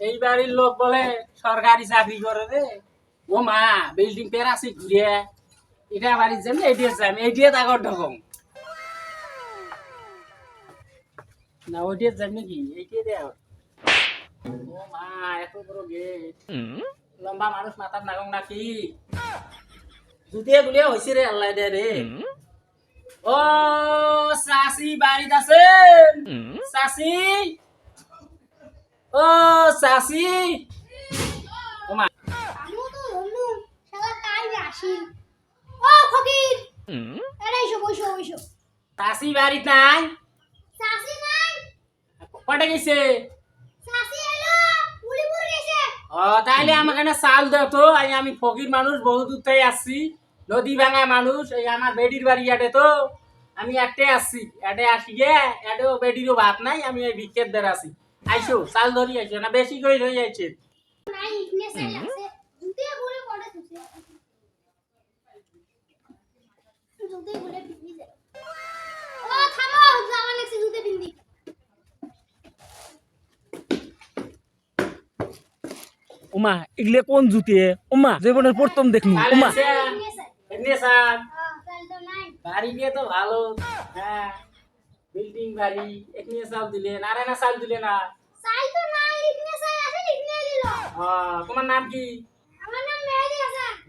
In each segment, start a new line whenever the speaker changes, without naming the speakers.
এই বাড়ির লোক বলে সরকারি চাকরি করে রে। ও মা বিল্ডিং পেরাসি ঘুরে এটা বাড়ির জন্য এইটিয়ে যাম এইটিয়ে তাগর ঢকম না ওইটিয়ে যাম নাকি এইটিয়ে দে ও মা এত বড় গেট লম্বা মানুষ মাথার নাগং নাকি? জুতিয়ে গুলিয়ে হয়েছে রে আল্লাহ দে রে। ও সাসি বাড়িতে আছেন? সাসি ও, সাসি। ও মা
আমিও তো ধরলু শালা তাই আসি ও ফকির আরে এসো বসো বসো
সাসি বাড়িতে নাই?
শাসি নাই
কটে গেছে?
শাসি এলো উলিপুর গেছে
ও, তাইলে আমাকে না চাল দাও তো। আমি ফকির মানুষ বহু দূর থেকে আসছি নদী ভাঙা মানুষ, এই আমার বেডির বাড়ি আটে তো। আমি একটে আসছি এটে আসি গে এটেও বেডিরও ভাত নাই, আমি এই ভিক্ষের দের আসি আইসো চাল ধরি আইসো না বেশি করে হয়ে
জুতে বিন্দি
উমা এগুলো কোন জুতে? উমা জীবনের প্রথম দেখলু উমা।
ইকনে সাইল
এমনি স্যার
হ্যাঁ চাল। তো নাই।
বাড়ি দিয়ে তো ভালো। হ্যাঁ বিল্ডিং বাড়ি এখানে চাল দিলে না রে না চাল দিলে না
তো নাই সাইল আছে ইকনে দিল।
হ্যাঁ, তোমার নাম কি?
আমার নাম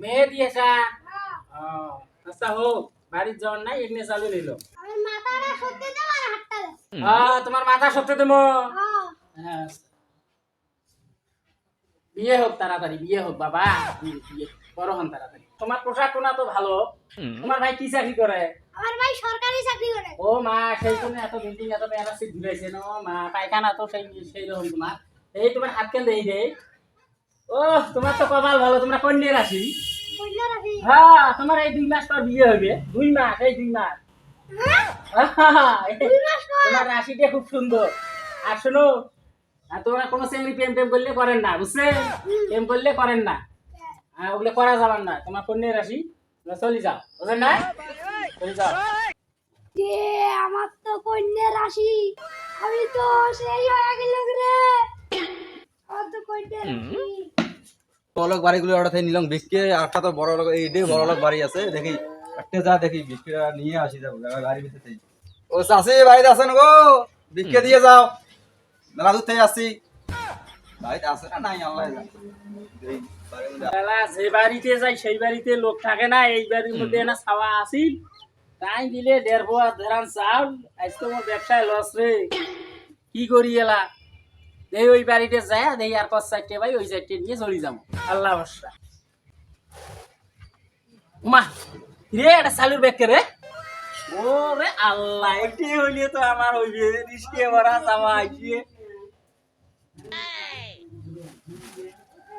মেহেদি হাসান হ্যাঁ
আচ্ছা হোক বাড়ির যাওয়ার নাই এখানে চালু নিল
আমার মাথাটা সত্যি দাও আর হাতটা
হ্যাঁ তোমার মাথা সত্যি দেবো
হ্যাঁ।
বিয়ে হোক তাড়াতাড়ি বিয়ে হোক বাবা। বড় হন তাড়াতাড়ি। তোমার পোশাক টোনা তো ভালো তোমার ভাই কি চাকরি করে
আমার ভাই সরকারি চাকরি করে।
ও মা সেই জন্য এত বিল্ডিং এত সিট না মা পায়খানা তো সেই সেই রকম তোমার। এই তোমার হাত কেন দেই রে? ও তোমার তো কপাল ভালো তোমরা কন্যা রাশি হ্যাঁ তোমার এই দুই মাস পর বিয়ে হবে। দুই মাস এই দুই মাস।
হ্যাঁ?
দুই মাস তোমার রাশিটা খুব সুন্দর। আর শোনো আর তোমরা কোনো সেমনি প্রেম প্রেম করলে করেন না বুঝছেন? প্রেম করলে করেন না। ওগুলো করা যাবার না তোমার কন্যা রাশি? তোমরা চলে যাও। বুঝলেন না চলে
যে আমার তো কন্যা রাশি। আমি তো সেই হয়ে গেল রে। আমার তো কন্যা রাশি।
বড়লোক বাড়িগুলো ওটা থেকে নিলাম বিস্কে একটা তো বড় লোক বড় লোক বাড়ি আছে। দেখি একটা যা দেখি বিস্কিটা নিয়ে আসি যাব গাড়ি ভিতরে ও চাষি বাড়িতে আছেন গো? বিস্কে দিয়ে যাও। মেলা দূর থেকে আসছি। বাড়িতে আছে না? নাই আল্লাহ
যে বাড়িতে যাই সেই বাড়িতে লোক থাকে না। এই বাড়ির মধ্যে না ছাওয়া আসিল তাই দিলে দেড় ধরান চাউল। আজ তো আমার ব্যবসায় লস রে। কি করি এলা? দেই ওই বাড়িতে যায় দেই আর পাঁচ চারটে ভাই ওই চারটে নিয়ে চলে যাব। আল্লাহ ভরসা। মা রে এটা চালুর ব্যাগ রে? আল্লাহ এটাই হইলে তো আমার হইবে রিস্কে ভরা চাওয়া আইছে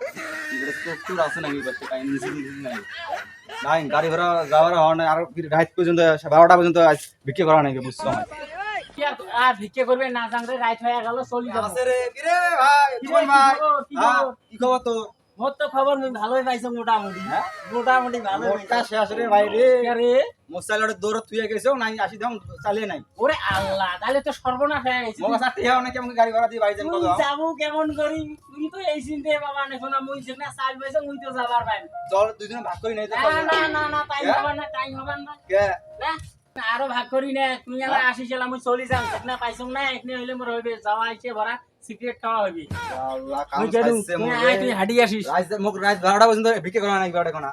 এবারে চোর টোর আছে নাকি বাচ্চা কাহিনী নিচে নাই। নাই গাড়ি ঘোড়া যাওয়ার হওয়ার নাই। আর রাত পর্যন্ত বারোটা পর্যন্ত আজ বিক্রি করা নাকি বুঝছ আমার
আর ভিক্ষে করবে না জানলে রাইট হয়ে গেল চলি যাব।
রে ভাই?
কি খবর,
হ্যাঁ,
খবর?
কি খবর তো
মোর তো খবর ভালোই পাইছো মোটামুটি।
হ্যাঁ?
মোটামুটি ভালো
মোটটা শেষ রে ভাই রে।
আরে
মোসাইলরে দৌড় তুই গেছো নাই আসি দাম চালিয়ে নাই।
ওরে আল্লাহ তাহলে তো সর্বনাশ হয়ে গেছে।
মোকা সাথে হেও না কেমন গাড়ি ভাড়া দিয়ে যান
যাব কেমন করি? তুই তো এই চিন্তে বাবা না মুই যেখানে চাল পাইছো মুই তো যাবার পাই না
জল ভাগ নাই তো
না না না না টাইম না না।
কে?
না না, আরও ভাগ করি না। তুমি আমার আসিস এলা মুই চলি যাম। না পাইছো না এখানে হইলে মোর হইবে। যাওয়া আইছে ভরা সিক্রেট খাওয়া হইবে।
আল্লাহ কাম
তুই
মোর
আয় তুই হাঁটি আসিস
রাত মুখ রাত 12টা পর্যন্ত বিক্রি করা নাই বাড়া কোনা।